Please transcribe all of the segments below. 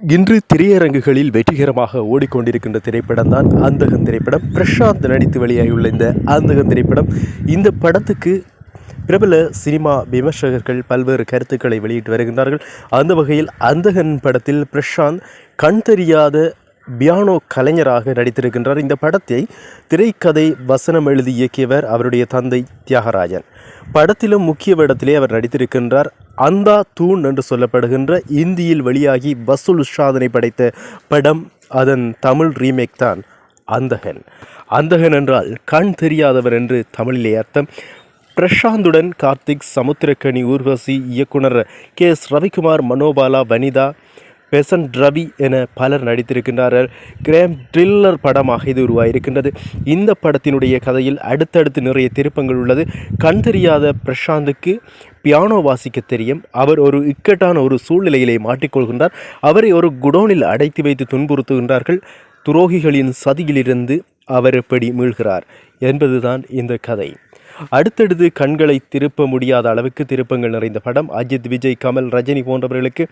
இன்று திரையரங்குகளில் வெற்றிகரமாக ஓடிக்கொண்டிருக்கின்ற திரைப்படம் தான் அந்தகன் திரைப்படம். பிரசாந்த் நடித்து வெளியாகியுள்ள இந்த அந்தகன் திரைப்படம் இந்த படத்துக்கு பிரபல சினிமா விமர்சகர்கள் பல்வேறு கருத்துக்களை வெளியிட்டு வருகின்றார்கள். அந்த வகையில் அந்தகன் படத்தில் பிரசாந்த் கண் தெரியாத பியானோ கலைஞராக நடித்திருக்கின்றார். இந்த படத்தை திரைக்கதை வசனம் எழுதி இயக்கியவர் அவருடைய தந்தை தியாகராஜன். படத்திலும் முக்கிய வேடத்திலே அவர் நடித்திருக்கின்றார். அந்தா தூண் என்று சொல்லப்படுகின்ற இந்தியில் வெளியாகி வசூல் சாதனை படைத்த படம் அதன் தமிழ் ரீமேக் தான் அந்தகன். அந்தகன் என்றால் கண் தெரியாதவர் என்று தமிழிலே அர்த்தம். பிரசாந்துடன் கார்த்திக் சமுத்திரக்கனி ஊர்வசி இயக்குனர் K S Ravikumar Manobala Vanitha Besant Ravi என பலர் நடித்திருக்கின்றார்கள். கிரேம் ட்ரில்லர் படமாக இது உருவாயிருக்கின்றது. இந்த படத்தினுடைய கதையில் அடுத்தடுத்து நிறைய திருப்பங்கள் உள்ளது. கண் தெரியாத பிரசாந்துக்கு பியானோ வாசிக்க தெரியும். அவர் ஒரு இக்கட்டான ஒரு சூழ்நிலையிலே மாட்டிக்கொள்கின்றார். அவரை ஒரு குடோனில் அடைத்து வைத்து துன்புறுத்துகின்றார்கள். துரோகிகளின் சதியிலிருந்து அவர் எப்படி மீள்கிறார் என்பதுதான் இந்த கதை. அடுத்தடுத்து கண்களை திருப்ப முடியாத அளவுக்கு திருப்பங்கள் நிறைந்த படம் அஜித் விஜய் கமல் ரஜினி போன்றவர்களுக்கு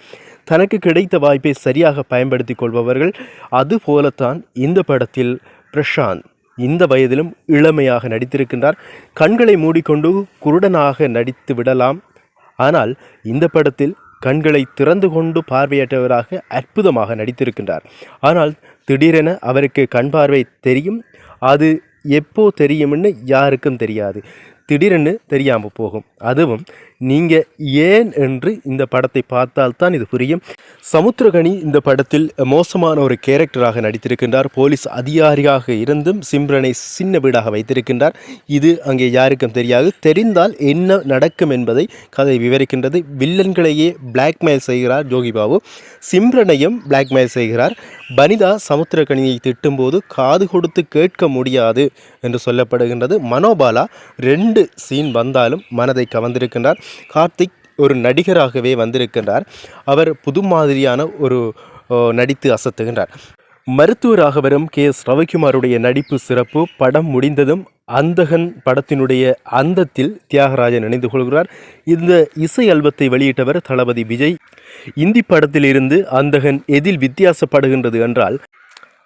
தனக்கு கிடைத்த வாய்ப்பை சரியாக பயன்படுத்திக் கொள்பவர்கள் அதுபோலத்தான் இந்த படத்தில் பிரசாந்த் இந்த வயதிலும் இளமையாக நடித்திருக்கின்றார். கண்களை மூடிக்கொண்டு குருடனாக நடித்து விடலாம். ஆனால் இந்த படத்தில் கண்களை திறந்து கொண்டு பார்வையற்றவராக அற்புதமாக நடித்திருக்கின்றார். ஆனால் திடீரென அவருக்கு கண் பார்வை தெரியும். அது எப்போ தெரியும்னு யாருக்கும் தெரியாது. திடீரென்னு தெரியாமல் போகும். அதுவும் நீங்கள் ஏன் என்று இந்த படத்தை பார்த்தால்தான் இது புரியும். சமுத்திரகனி இந்த படத்தில் மோசமான ஒரு கேரக்டராக நடித்திருக்கின்றார். போலீஸ் அதிகாரியாக இருந்தும் சிம்ரனை சின்ன வீடாக வைத்திருக்கின்றார். இது அங்கே யாருக்கும் தெரியாது. தெரிந்தால் என்ன நடக்கும் என்பதை கதை விவரிக்கின்றது. வில்லன்களையே பிளாக்மெயில் செய்கிறார் ஜோகிபாபு. சிம்ரனையும் பிளாக்மெயில் செய்கிறார். பனிதா சமுத்திரகனியை திட்டும்போது காது கொடுத்து கேட்க முடியாது என்று சொல்லப்படுகின்றது. மனோபாலா ரெண்டு சீன் வந்தாலும் மனதை கவர்ந்திருக்கின்றார். கார்த்திக் ஒரு நடிகராகவே வந்திருக்கின்றார். அவர் புது மாதிரியான ஒரு நடித்து அசத்துகின்றார். மருத்துவராக வரும் கே. எஸ். ரவிக்குமாருடைய நடிப்பு சிறப்பு. படம் முடிந்ததும் அந்தகன் படத்தினுடைய அந்தத்தில் தியாகராஜன் இணைந்து கொள்கிறார். இந்த இசை அல்பத்தை வெளியிட்டவர் தளபதி விஜய். இந்தி படத்திலிருந்து அந்தகன் எதில் வித்தியாசப்படுகின்றது என்றால்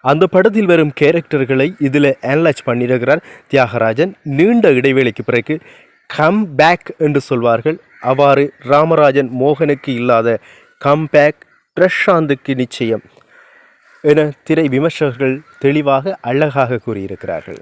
அந்த படத்தில் வரும் கேரக்டர்களை இதில் அனலைஸ் பண்ணியிருக்கிறார் தியாகராஜன். நீண்ட இடைவேளைக்கு பிறகு கம் பேக் என்று சொல்வார்கள். அவ்வாறு ராமராஜன் மோகனுக்கு இல்லாத கம் பேக் பிரசாந்துக்கு நிச்சயம் என திரை விமர்சகர்கள் தெளிவாக அழகாக கூறியிருக்கிறார்கள்.